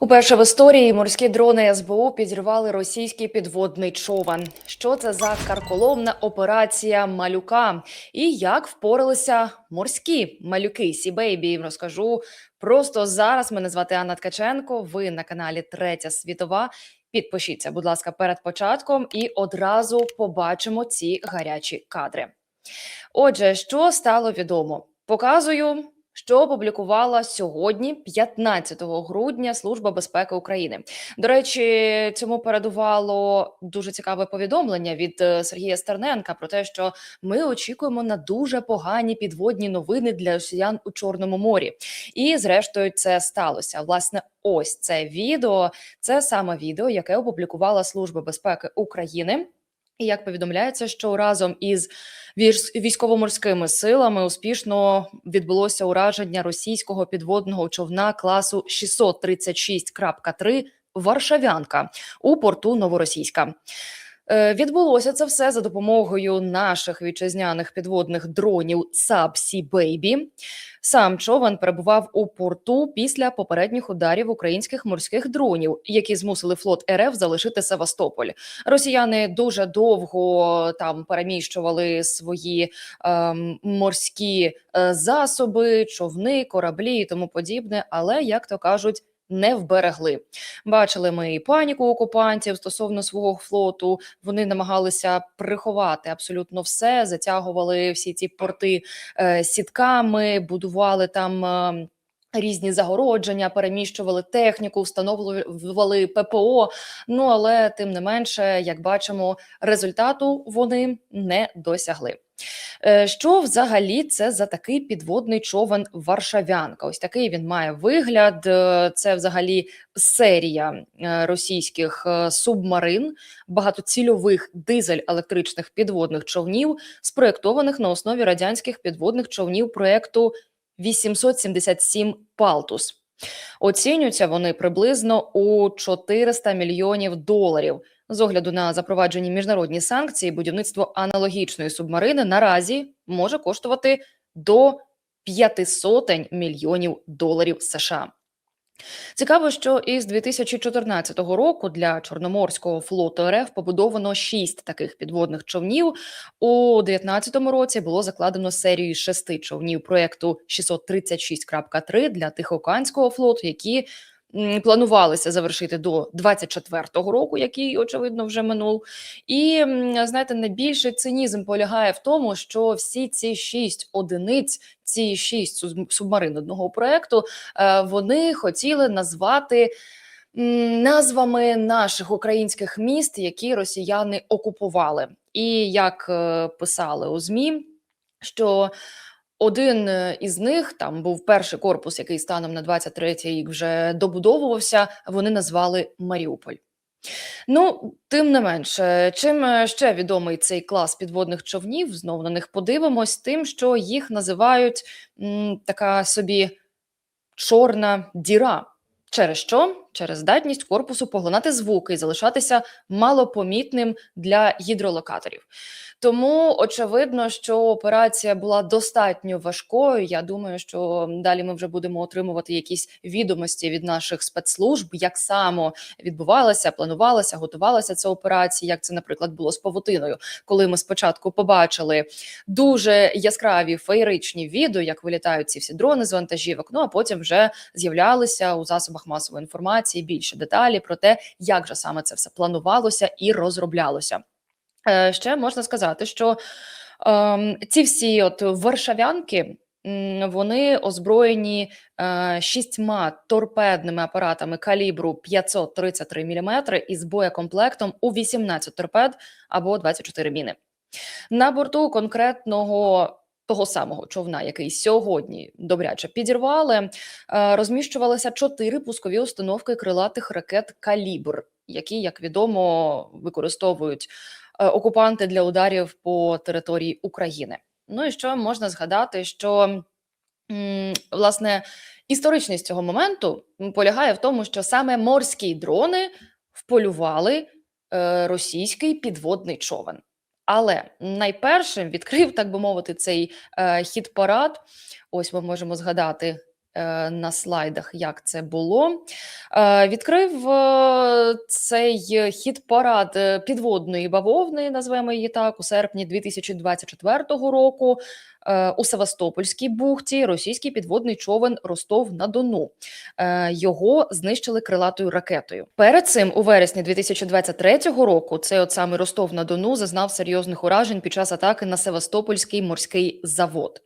Уперше в історії морські дрони СБУ підірвали російський підводний човен. Що це за карколомна операція малюка? І як впоралися морські малюки Сібейбі? Розкажу просто зараз. Мене звати Анна Ткаченко. Ви на каналі Третя Світова. Підпишіться, будь ласка, перед початком, і одразу побачимо ці гарячі кадри. Отже, що стало відомо? Показую що опублікувала сьогодні, 15 грудня, Служба безпеки України. До речі, цьому передувало дуже цікаве повідомлення від е, Сергія Стерненка про те, що ми очікуємо на дуже погані підводні новини для росіян у Чорному морі. І, зрештою, це сталося. Власне, ось це відео. Це саме відео, яке опублікувала Служба безпеки України. І як повідомляється, що разом із військово-морськими силами успішно відбулося ураження російського підводного човна класу 636.3 Варшавянка у порту Новоросійська. Е, відбулося це все за допомогою наших вітчизняних підводних дронів Subsea Baby. Сам човен перебував у порту після попередніх ударів українських морських дронів, які змусили флот РФ залишити Севастополь. Росіяни дуже довго там переміщували свої е, морські е, засоби, човни, кораблі і тому подібне. Але як то кажуть не вберегли. Бачили ми і паніку окупантів стосовно свого флоту. Вони намагалися приховати абсолютно все, затягували всі ці порти е, сітками, будували там. Е, Різні загородження переміщували техніку, встановлювали ППО. Ну але тим не менше, як бачимо, результату вони не досягли. Е, що взагалі це за такий підводний човен Варшавянка? Ось такий він має вигляд. Е, це взагалі серія е, російських субмарин, багатоцільових дизель-електричних підводних човнів, спроєктованих на основі радянських підводних човнів проекту 877 Палтус. Оцінюються вони приблизно у 400 мільйонів доларів. З огляду на запроваджені міжнародні санкції, будівництво аналогічної субмарини наразі може коштувати до 500 мільйонів доларів США. Цікаво, що із 2014 року для Чорноморського флоту РФ побудовано шість таких підводних човнів. У 2019 році було закладено серію шести човнів проекту 636.3 для Тихоокеанського флоту, які планувалися завершити до 24-го року, який очевидно вже минув. І знаєте, найбільший цинізм полягає в тому, що всі ці шість одиниць, ці шість субмарин одного проекту, е, вони хотіли назвати. Назвами наших українських міст, які росіяни окупували, і як е, писали у змі, що один е, із них там був перший корпус, який станом на 23-й рік вже добудовувався. Вони назвали Маріуполь. Ну, тим не менше, чим е, ще відомий цей клас підводних човнів, знову на них подивимось, тим, що їх називають м, така собі чорна діра. Через що? Через здатність корпусу поглинати звуки і залишатися малопомітним для гідролокаторів. Тому очевидно, що операція була достатньо важкою. Я думаю, що далі ми вже будемо отримувати якісь відомості від наших спецслужб, як само відбувалася, планувалася, готувалася ця операція. Як це, наприклад, було з павутиною, коли ми спочатку побачили дуже яскраві феєричні відео, як вилітають ці всі дрони з вантажівок. Ну а потім вже з'являлися у засобах масової інформації більше деталі про те, як же саме це все планувалося і розроблялося. Е, ще можна сказати, що е, ці всі от варшавянки. Вони озброєні е, шістьма торпедними апаратами калібру 533 мм із боєкомплектом у 18 торпед або 24 міни. На борту конкретного того самого човна, який сьогодні добряче підірвали, е, розміщувалися чотири пускові установки крилатих ракет Калібр, які, як відомо, використовують Е, окупанти для ударів по території України. Ну і що можна згадати, що власне історичність цього моменту полягає в тому, що саме морські дрони вполювали е, російський підводний човен. Але найпершим відкрив, так би мовити, цей е, хід парад. Ось ми можемо згадати е, на слайдах, як це було. Е, Відкрив е, цей хіт парад е, підводної бавовни, назвемо її так, у серпні 2024 року. Е, У Севастопольській бухті російський підводний човен Ростов на Дону. Е, Його знищили крилатою ракетою. Перед цим, у вересні 2023 року, цей от самий Ростов на Дону зазнав серйозних уражень під час атаки на Севастопольський морський завод.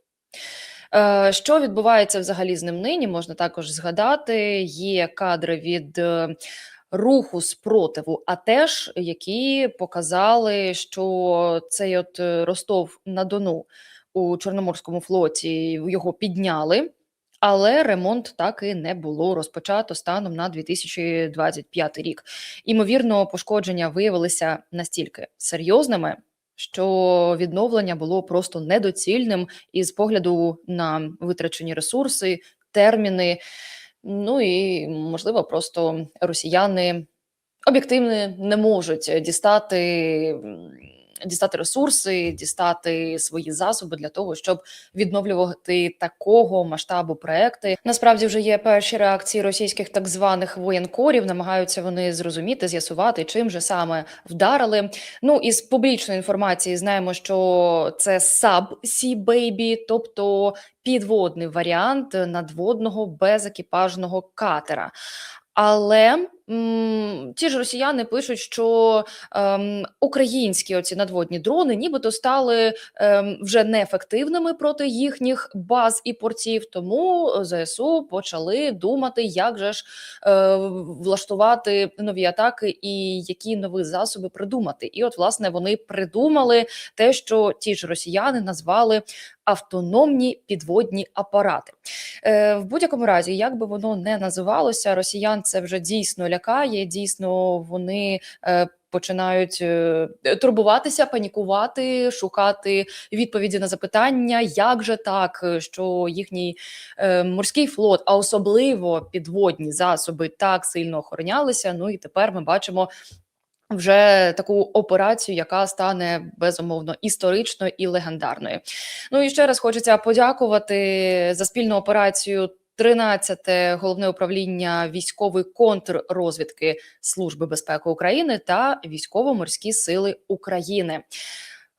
Е, Що відбувається взагалі з ним нині? Можна також згадати. Є кадри від руху спротиву, а теж які показали, що цей от Ростов на Дону у Чорноморському флоті його підняли. Але ремонт так і не було розпочато станом на 2025 рік. Імовірно, пошкодження виявилися настільки серйозними, що відновлення було просто недоцільним із погляду на витрачені ресурси, терміни. Ну і можливо, просто росіяни об'єктивно не можуть дістати. Дістати ресурси, дістати свої засоби для того, щоб відновлювати такого масштабу проекти. Насправді вже є перші реакції російських так званих воєнкорів. Намагаються вони зрозуміти, з'ясувати, чим же саме вдарили. Ну із публічної інформації знаємо, що це Sub Sea Baby, тобто підводний варіант надводного безекіпажного катера. Але ті ж росіяни пишуть, що ем, українські оці надводні дрони нібито стали ем, вже неефективними проти їхніх баз і портів. Тому ЗСУ почали думати, як же ж е, влаштувати нові атаки і які нові засоби придумати. І от власне вони придумали те, що ті ж росіяни назвали автономні підводні апарати. Е, в будь-якому разі, як би воно не називалося, росіян це вже дійсно лякає. Дійсно, вони е, починають е, турбуватися, панікувати, шукати відповіді на запитання, як же так, е, що їхній е, морський флот, а особливо підводні засоби, так сильно охоронялися. Ну і тепер ми бачимо. Вже таку операцію, яка стане безумовно історичною і легендарною. Ну і ще раз хочеться подякувати за спільну операцію. 13-те головне управління військової контррозвідки Служби безпеки України та військово-морські сили України.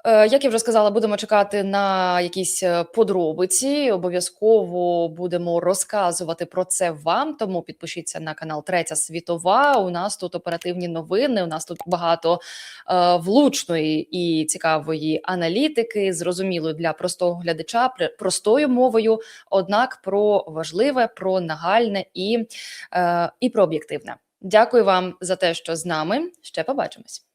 Е, Як я вже сказала, будемо чекати на якісь е, подробиці. Обов'язково будемо розказувати про це вам. Тому підпишіться на канал Третя Світова. У нас тут оперативні новини. У нас тут багато е, влучної і цікавої аналітики, зрозумілої для простого глядача, пр- простою мовою. Однак про важливе, про нагальне і, е, і про об'єктивне. Дякую вам за те, що з нами. Ще побачимось.